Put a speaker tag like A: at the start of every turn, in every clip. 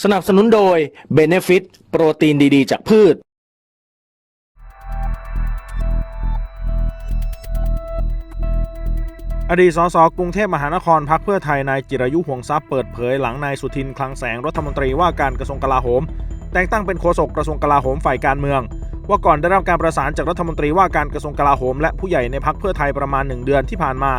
A: สนับสนุนโดย Benefit โปรตีนดีๆ จากพืช
B: อดีตสสกรุงเทพมหานครพักเพื่อไทยนายจิรายุห่วงทรัพย์เปิดเผยหลังนายสุทินคลังแสงรัฐมนตรีว่าการกระทรวงกลาโหม แต่งตั้งเป็นโฆษกกระทรวงกลาโหมฝ่ายการเมือง ว่าก่อนได้รับการประสานจากรัฐมนตรีว่าการกระทรวงกลาโหม และผู้ใหญ่ในพักเพื่อไทยประมาณ1เดือนที่ผ่านมา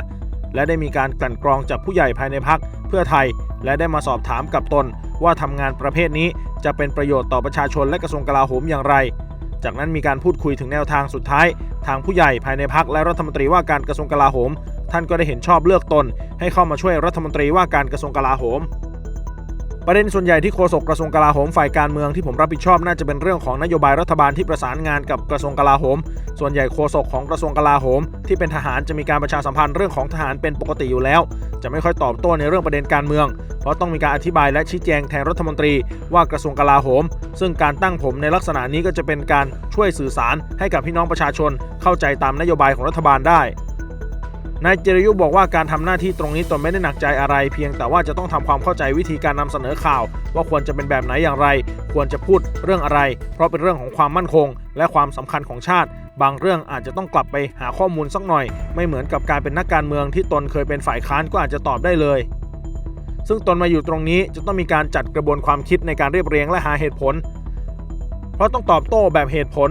B: และได้มีการกลั่นกรองจากผู้ใหญ่ภายในพักเพื่อไทย และได้มาสอบถามกับตน ว่าทำงานประเภทนี้จะเป็นประโยชน์ต่อประชาชนและกระทรวงกลาโหมอย่างไร จากนั้นมีการพูดคุยถึงแนวทางสุดท้าย ทางผู้ใหญ่ภายในพักและรัฐมนตรีว่าการกระทรวงกลาโหม ท่านก็ได้เห็นชอบเลือกตน ให้เข้ามาช่วยรัฐมนตรีว่าการกระทรวงกลาโหม ประเด็นส่วนใหญ่ที่โฆษกกระทรวงกลาโหมฝ่ายการเมืองที่ผมรับผิดชอบน่าจะเป็นเรื่องของนโยบายรัฐบาลที่ประสานงานกับกระทรวงกลาโหม ส่วนใหญ่โฆษกของกระทรวงกลาโหม ที่เป็นทหารจะมีการประชาสัมพันธ์เรื่องของทหารเป็นปกติอยู่แล้ว จะไม่ค่อยตอบโต้ในเรื่องประเด็นการเมือง เพราะต้องมีการอธิบายและชี้แจงแทนรัฐมนตรีว่ากระทรวงกลาโหม ซึ่งการตั้งผมในลักษณะนี้ก็จะเป็นการช่วยสื่อสารให้กับพี่น้องประชาชน เข้าใจตามนโยบายของรัฐบาลได้ นายเจริยุบอกว่าการทำหน้าที่ตรงนี้ตนไม่ได้หนักใจอะไร เพียงแต่ว่าจะต้องทำความเข้าใจวิธีการนำเสนอข่าว ว่าควรจะเป็นแบบไหนอย่างไร ควรจะพูดเรื่องอะไร เพราะเป็นเรื่องของความมั่นคง และความสำคัญของชาติ บางเรื่องอาจจะต้องกลับไปหาข้อมูลสักหน่อย ไม่เหมือนกับการเป็นนักการเมืองที่ตนเคยเป็นฝ่ายค้านก็อาจจะตอบได้เลย ซึ่งตนมาอยู่ตรงนี้จะต้องมีการจัดกระบวนความคิดในการเรียบเรียงและหาเหตุผล เพราะต้องตอบโต้แบบเหตุผล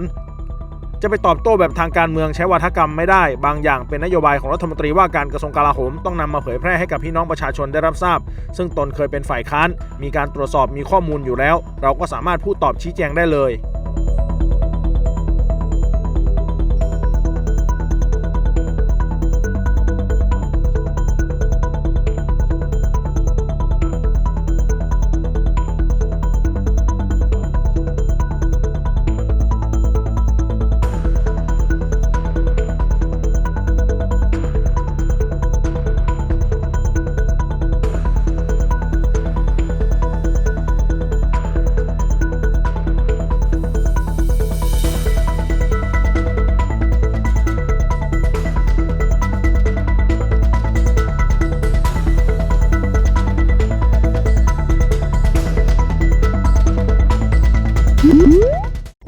B: จะไปตอบโต้แบบทางการเมืองใช้วาทกรรมไม่ได้ บางอย่างเป็นนโยบายของรัฐมนตรีว่าการกระทรวงกลาโหมต้องนำมาเผยแพร่ให้กับพี่น้องประชาชนได้รับทราบ ซึ่งตนเคยเป็นฝ่ายค้าน มีการตรวจสอบมีข้อมูลอยู่แล้ว เราก็สามารถพูดตอบชี้แจงได้เลย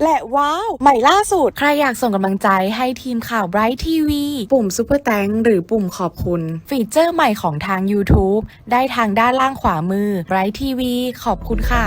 C: และว้าว ใหม่ล่าสุด
D: ใครอยากส่งกำลังใจให้ทีมข่าว Bright TV
C: ปุ่มซุปเปอร์แตงหรือปุ่มขอบคุณ
D: ฟีเจอร์ใหม่ของทาง YouTube ได้ทางด้านล่างขวามือ Bright TV ขอบคุณค่ะ